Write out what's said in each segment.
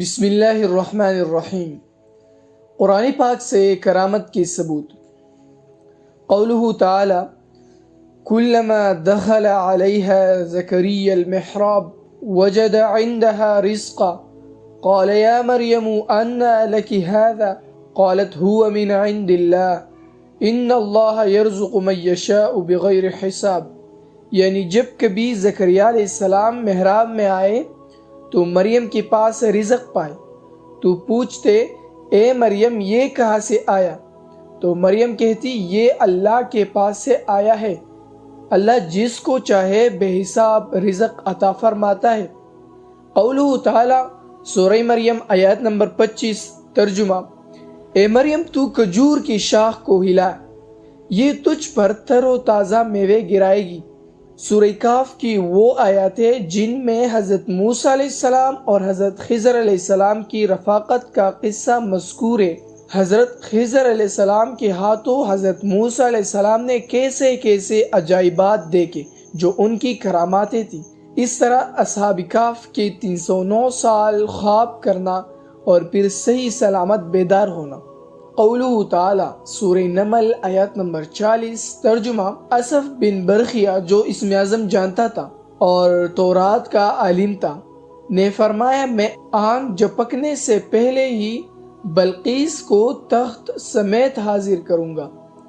بسم اللہ الرحمن الرحیم۔ قرآن پاک سے کرامت کی ثبوت۔ قوله تعالی كلما دخل عليها زكريا المحراب وجد عندها رزقا، قال يا مريم أن لك هذا؟ قالت، هو من عند الله، إن الله يرزق من يشاء بغير حساب یعنی جب کبھی زکریہ علیہ السلام محراب میں آئے تو مریم کے پاس رزق پائے۔ تو پوچھتے، اے مریم، یہ کہاں سے آیا؟ تو مریم کہتی، یہ اللہ کے پاس سے آیا ہے۔ اللہ جس کو چاہے بے حساب رزق عطا فرماتا ہے۔ قولہ تعالی، سورہ مریم آیات نمبر پچیس، ترجمہ۔ اے مریم، تو کجور کی شاخ کو ہلا۔ یہ تجھ پر تر و تازہ میوے گرائے گی۔ سورہ کاف کی وہ آیات ہے جن میں حضرت موسیٰ علیہ السلام اور حضرت خضر علیہ السلام کی رفاقت کا قصہ مذکور ہے۔ حضرت خضر علیہ السلام کے ہاتھوں حضرت موسیٰ علیہ السلام نے کیسے کیسے عجائبات دیکھے جو ان کی کراماتیں تھیں۔ اس طرح اصحاب کاف کے تین سو نو سال خواب کرنا اور پھر صحیح سلامت بیدار ہونا۔ قولہ تعالی، سورہ نمل آیات نمبر چالیس، ترجمہ اصف بن برخیا جو اسم اعظم جانتا تھا اور تورات کا عالم تھا، نے فرمایا، میں آن جپکنے سے پہلے ہی بلقیس کو تخت سمیت حاضر کروں گا۔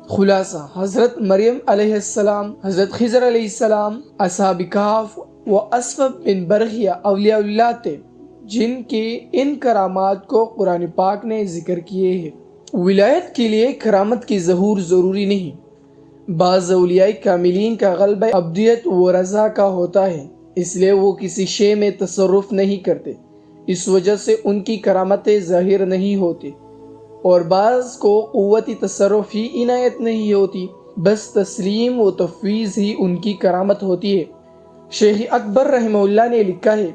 خلاصہ، حضرت مریم علیہ السلام، حضرت خضر علیہ السلام، اصحاب کاف و اصف بن برخیا اولیاء اللہ تھے، جن کے ان کرامات کو قرآن پاک نے ذکر کیے ہیں۔ ولایت کے لیے کرامت کی ظہور ضروری نہیں۔ بعض اولیاء کاملین کا غلبہ ابدیت و رضا کا ہوتا ہے، اس لیے وہ کسی شے میں تصرف نہیں کرتے۔ اس وجہ سے ان کی کرامتیں ظاہر نہیں ہوتی۔ اور بعض کو قوتی تصرف ہی عنایت نہیں ہوتی، بس تسلیم و تفویض ہی ان کی کرامت ہوتی ہے۔ شیخ اکبر رحمہ اللہ نے لکھا ہے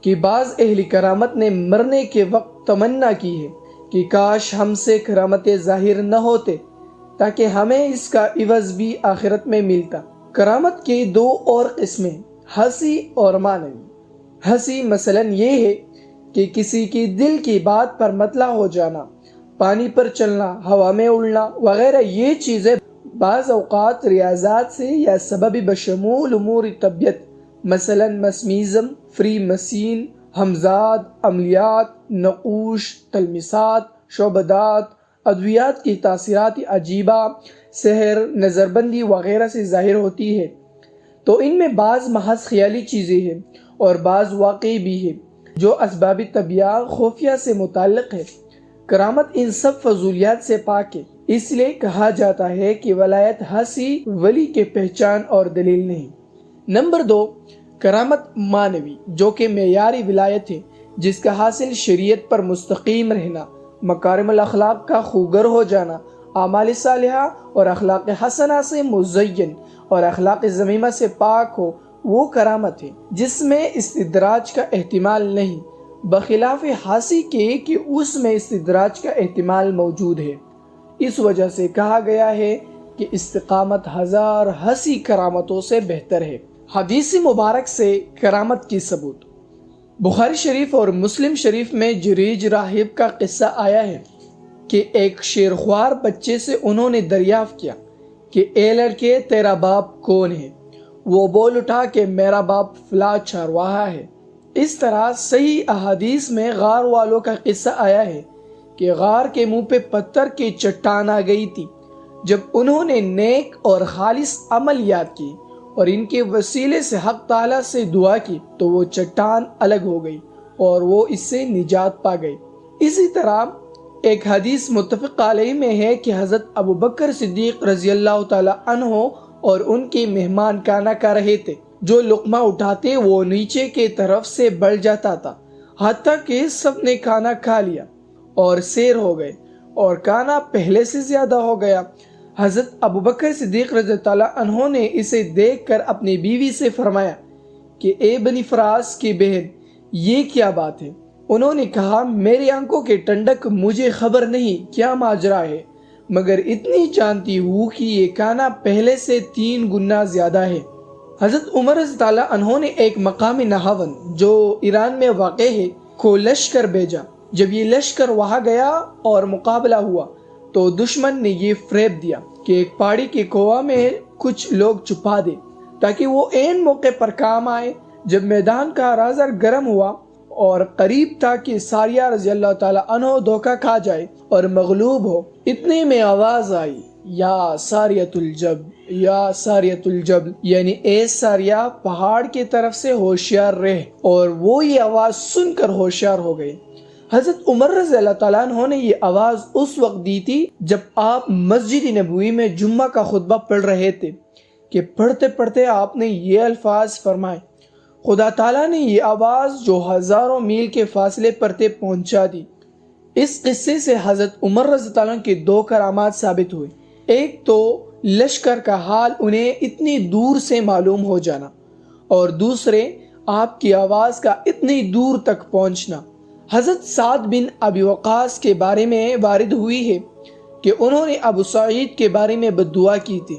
کہ بعض اہل کرامت نے مرنے کے وقت تمنا کی ہے۔ کہ کاش ہم سے کرامت ظاہر نہ ہوتے، تاکہ ہمیں اس کا عوض بھی آخرت میں ملتا۔ کرامت کے دو اور قسمیں، ہنسی اور معنوی ہنسی مثلا یہ ہے کہ کسی کی دل کی بات پر مطلع ہو جانا، پانی پر چلنا، ہوا میں اڑنا وغیرہ، یہ چیزیں بعض اوقات ریاضات سے یا سبب بشمول امور طبیعت، مثلا مسمیزم، فری مسین حمزاد عملیات، نقوش، تلمسات، شعبدات، ادویات کی تاثیرات عجیبہ، سحر نظر بندی وغیرہ سے ظاہر ہوتی ہے۔ تو ان میں بعض محض خیالی چیزیں ہیں اور بعض واقعی بھی ہے جو اسباب طبیعہ خفیہ سے متعلق ہے کرامت ان سب فضولیات سے پاک ہے، اس لیے کہا جاتا ہے کہ ولایت ہنسی ولی کے پہچان اور دلیل نہیں۔ نمبر دو کرامت مانوی، جو کہ معیاری ولایت ہے، جس کا حاصل شریعت پر مستقیم رہنا، مکارم الاخلاق کا خوگر ہو جانا، اعمال صالحہ اور اخلاق حسنہ سے مزین اور اخلاق زمیمہ سے پاک ہو، وہ کرامت ہے، جس میں استدراج کا احتمال نہیں، بخلاف حاسی کے کہ اس میں استدراج کا احتمال موجود ہے۔ اس وجہ سے کہا گیا ہے کہ استقامت ہزار ہنسی کرامتوں سے بہتر ہے۔ حدیث مبارک سے کرامت کی ثبوت۔ بخاری شریف اور مسلم شریف میں جریج راہب کا قصہ آیا ہے کہ ایک شیرخوار بچے سے انہوں نے دریافت کیا کہ اے لڑکے، تیرا باپ کون ہے؟ وہ بول اٹھا کہ میرا باپ فلا چارواہا ہے۔ اس طرح صحیح احادیث میں غار والوں کا قصہ آیا ہے کہ غار کے منہ پہ پتھر کی چٹان آ گئی تھی۔ جب انہوں نے نیک اور خالص عمل یاد کی اور ان کے وسیلے سے حق تعالیٰ سے دعا کی تو وہ چٹان الگ ہو گئی اور وہ اس سے نجات پا گئی۔ اسی طرح ایک حدیث متفق علیہ میں ہے کہ حضرت ابو بکر صدیق رضی اللہ تعالیٰ عنہ اور ان کے مہمان کانا کا رہے تھے۔ جو لقمہ اٹھاتے وہ نیچے کے طرف سے بڑھ جاتا تھا، حتیٰ کہ سب نے کھانا کھا لیا اور سیر ہو گئے اور کانا پہلے سے زیادہ ہو گیا۔ حضرت ابو بکر صدیق رضی اللہ عنہ نے اسے دیکھ کر اپنی بیوی سے فرمایا کہ اے بنی فراس کی بہن، یہ کیا بات ہے؟ انہوں نے کہا میری آنکھوں کے ٹنڈک مجھے خبر نہیں کیا ماجرا ہے، مگر اتنی جانتی ہوں کہ یہ کانا پہلے سے تین گنا زیادہ ہے۔ حضرت عمر رضی اللہ عنہ نے ایک مقام نہاون جو ایران میں واقع ہے، کو لشکر بھیجا۔ جب یہ لشکر وہاں گیا اور مقابلہ ہوا تو دشمن نے یہ فریب دیا کہ ایک پہاڑی کے کوہ میں کچھ لوگ چھپا دے تاکہ وہ این موقع پر کام آئے جب میدان کا رازر گرم ہوا اور قریب تھا کہ ساریہ رضی اللہ تعالیٰ عنہ دھوکہ کھا جائے اور مغلوب ہو۔ اتنے میں آواز آئی، یا ساریت الجب یا ساریت الجب یعنی اے ساریہ پہاڑ کی طرف سے ہوشیار رہ۔ اور وہ یہ آواز سن کر ہوشیار ہو گئے۔ حضرت عمر رضی اللہ تعالیٰ عنہ نے یہ آواز اس وقت دی تھی جب آپ مسجد نبوی میں جمعہ کا خطبہ پڑھ رہے تھے کہ پڑھتے پڑھتے آپ نے یہ الفاظ فرمائے۔ خدا تعالیٰ نے یہ آواز جو ہزاروں میل کے فاصلے پر تھے پہنچا دی۔ اس قصے سے حضرت عمر رضی اللہ عنہ کے دو کرامات ثابت ہوئے۔ ایک تو لشکر کا حال انہیں اتنی دور سے معلوم ہو جانا اور دوسرے آپ کی آواز کا اتنی دور تک پہنچنا۔ حضرت سعد بن ابی وقاص کے بارے میں وارد ہوئی ہے کہ انہوں نے ابو سعید کے بارے میں بد دعا کی تھی،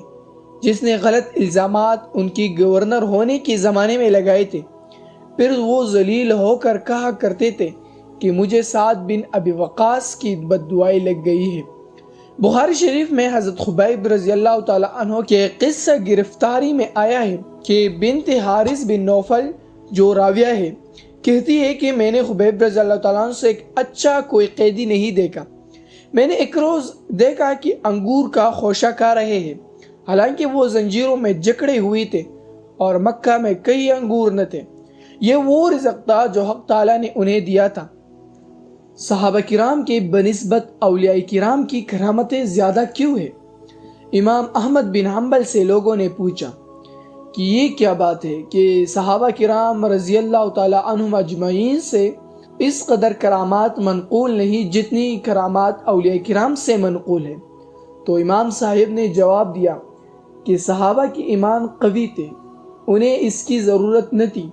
جس نے غلط الزامات ان کی گورنر ہونے کے زمانے میں لگائے تھے۔ پھر وہ ذلیل ہو کر کہا کرتے تھے کہ مجھے سعد بن ابی وقاص کی بد دعائی لگ گئی ہے۔ بخاری شریف میں حضرت خبیب رضی اللہ تعالیٰ عنہ کے قصہ گرفتاری میں آیا ہے کہ بنت حارث بن نوفل جو راویہ ہے کہتی ہے کہ میں نے خبیب رضی اللہ تعالیٰ عنہ سے ایک اچھا کوئی قیدی نہیں دیکھا۔ میں نے ایک روز دیکھا کہ انگور کا خوشہ کھا رہے ہیں۔ حالانکہ وہ زنجیروں میں جکڑے ہوئی تھے اور مکہ میں کئی انگور نہ تھے۔ یہ وہ رزق تھا جو حق تعالیٰ نے انہیں دیا تھا۔ صحابہ کرام کے بنسبت اولیاء کرام کی کرامتیں زیادہ کیوں ہے امام احمد بن حنبل سے لوگوں نے پوچھا۔ کہ یہ کیا بات ہے کہ صحابہ کرام رضی اللہ تعالیٰ عنہم اجمعین سے اس قدر کرامات منقول نہیں جتنی کرامات اولیاء کرام سے منقول ہے تو امام صاحب نے جواب دیا کہ صحابہ کی ایمان قوی تھے، انہیں اس کی ضرورت نہ تھی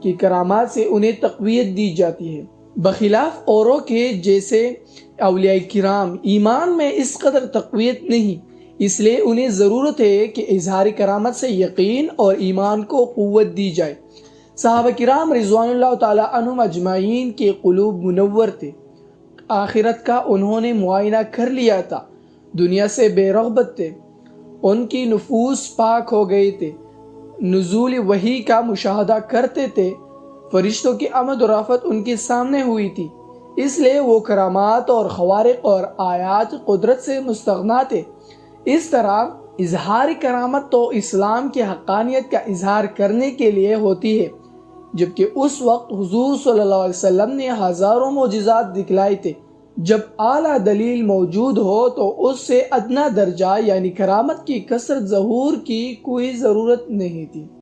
کہ کرامات سے انہیں تقویت دی جاتی ہے۔ بخلاف اوروں کے جیسے اولیاء کرام ایمان میں اس قدر تقویت نہیں اس لیے انہیں ضرورت ہے کہ اظہار کرامت سے یقین اور ایمان کو قوت دی جائے۔ صحابہ کرام رضوان اللہ تعالیٰ عنہ اجمعین کے قلوب منور تھے۔ آخرت کا انہوں نے معائنہ کر لیا تھا۔ دنیا سے بے رغبت تھے۔ ان کی نفوس پاک ہو گئے تھے۔ نزول وہی کا مشاہدہ کرتے تھے۔ فرشتوں کی آمد و رافت ان کے سامنے ہوئی تھی۔ اس لیے وہ کرامات اور خوارق اور آیات قدرت سے مستغنا تھے۔ اس طرح اظہار کرامت تو اسلام کی حقانیت کا اظہار کرنے کے لیے ہوتی ہے، جبکہ اس وقت حضور صلی اللہ علیہ وسلم نے ہزاروں معجزات دکھلائے تھے۔ جب اعلیٰ دلیل موجود ہو تو اس سے ادنا درجہ یعنی کرامت کی کثرت ظہور کی کوئی ضرورت نہیں تھی۔